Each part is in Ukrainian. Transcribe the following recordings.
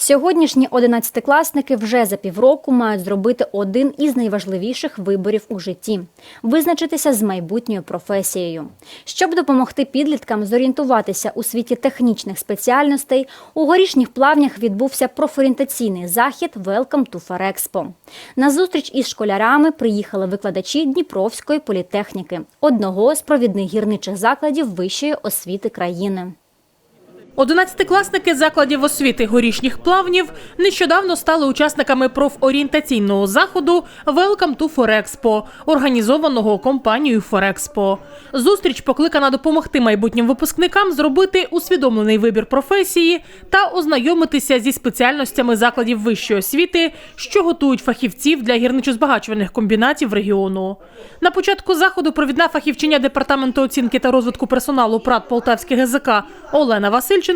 Сьогоднішні одинадцятикласники вже за півроку мають зробити один із найважливіших виборів у житті визначитися з майбутньою професією. Щоб допомогти підліткам зорієнтуватися у світі технічних спеціальностей, у горішніх плавнях відбувся профорієнтаційний захід Welcome to Ferexpo. На зустріч із школярами приїхали викладачі Дніпровської політехніки, одного з провідних гірничих закладів вищої освіти країни. Одинадцятикласники закладів освіти горішніх плавнів нещодавно стали учасниками профорієнтаційного заходу Welcome to Forexpo, організованого компанією Forexpo. Зустріч покликана допомогти майбутнім випускникам зробити усвідомлений вибір професії та ознайомитися зі спеціальностями закладів вищої освіти, що готують фахівців для гірничо-збагачувальних комбінатів регіону. На початку заходу провідна фахівчиня департаменту оцінки та розвитку персоналу ПРАТ Полтавське ГЗК Олена Васильченко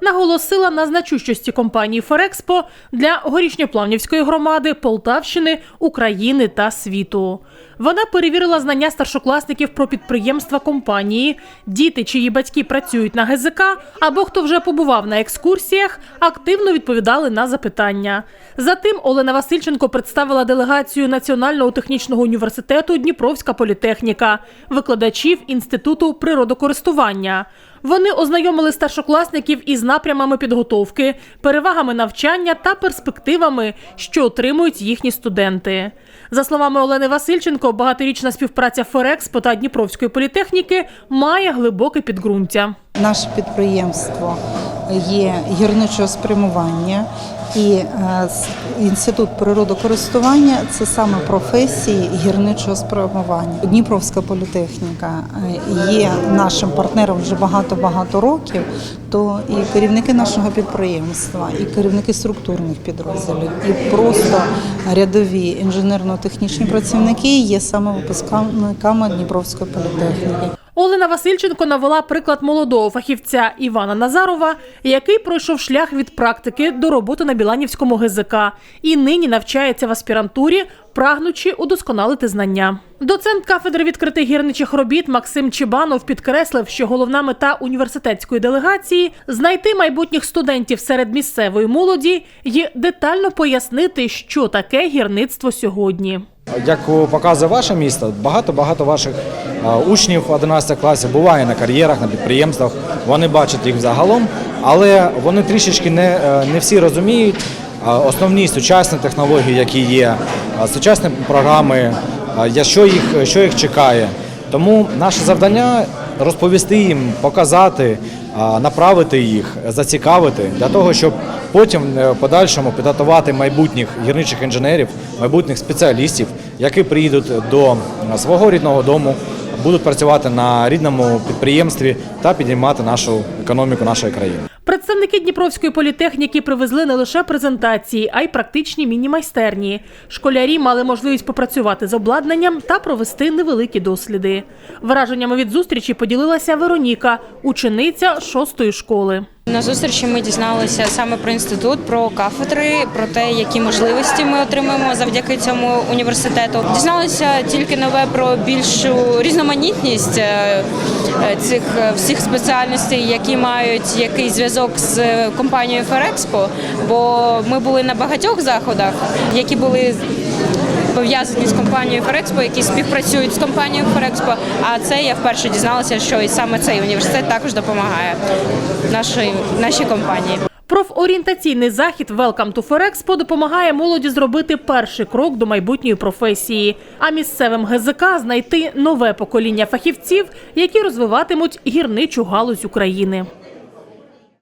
наголосила на значущості компанії Ферекспо для горішньоплавнівської громади, Полтавщини, України та світу. Вона перевірила знання старшокласників про підприємства компанії, діти, чиї батьки працюють на ГЗК, або хто вже побував на екскурсіях, активно відповідали на запитання. Затим Олена Васильченко представила делегацію Національного технічного університету Дніпровська політехніка, викладачів Інституту природокористування. Вони ознайомили старшокласників із напрямами підготовки, перевагами навчання та перспективами, що отримують їхні студенти. За словами Олени Васильченко, багаторічна співпраця Ферекспо та Дніпровської політехніки має глибоке підґрунтя. Наше підприємство є гірничого спрямування і е, інститут природокористування це саме професії гірничого спрямування. Дніпровська політехніка е, є нашим партнером вже багато-багато років. То і керівники нашого підприємства, і керівники структурних підрозділів, і просто рядові інженерно-технічні працівники є саме випускниками Дніпровської політехніки. Олена Васильченко навела приклад молодого фахівця Івана Назарова, який пройшов шлях від практики до роботи на Біланівському ГЗК і нині навчається в аспірантурі, прагнучи удосконалити знання. Доцент кафедри відкритих гірничих робіт Максим Чебанов підкреслив, що головна мета університетської делегації знайти майбутніх студентів серед місцевої молоді і детально пояснити, що таке гірництво сьогодні. Як показує ваше місто, багато-багато ваших учнів 11 класів буває на кар'єрах, на підприємствах. Вони бачать їх загалом, але вони трішечки не, е, не всі розуміють основні сучасні технології, які є, сучасні програми, що їх, що їх чекає. Тому наше завдання розповісти їм, показати, направити їх, зацікавити для того, щоб потім е, в подальшому підготувати майбутніх гірничих інженерів, майбутніх спеціалістів, які приїдуть до свого рідного дому, будуть працювати на рідному підприємстві та підіймати нашу економіку нашої країни. Представники Дніпровської політехніки привезли не лише презентації, а й практичні міні-майстерні. Школярі мали можливість попрацювати з обладнанням та провести невеликі досліди. Враженнями від зустрічі поділилася Вероніка, учениця шостої школи. На зустрічі ми дізналися саме про інститут, про кафедри, про те, які можливості ми отримаємо завдяки цьому університету. Дізналися тільки нове про більшу різноманітність е, е, цих е, всіх спеціальностей, які мають якийсь зв'язок з компанією Ферекспо. Бо ми були на багатьох заходах, які були пов'язані з компанією Ферекспо, які співпрацюють з компанією Ферекспо. А це я вперше дізналася, що і саме цей університет також допомагає нашій, нашій компанії. Профорієнтаційний захід Welcome to Ferexpo допомагає молоді зробити перший крок до майбутньої професії, а місцевим ГЗК знайти нове покоління фахівців, які розвиватимуть гірничу галузь України.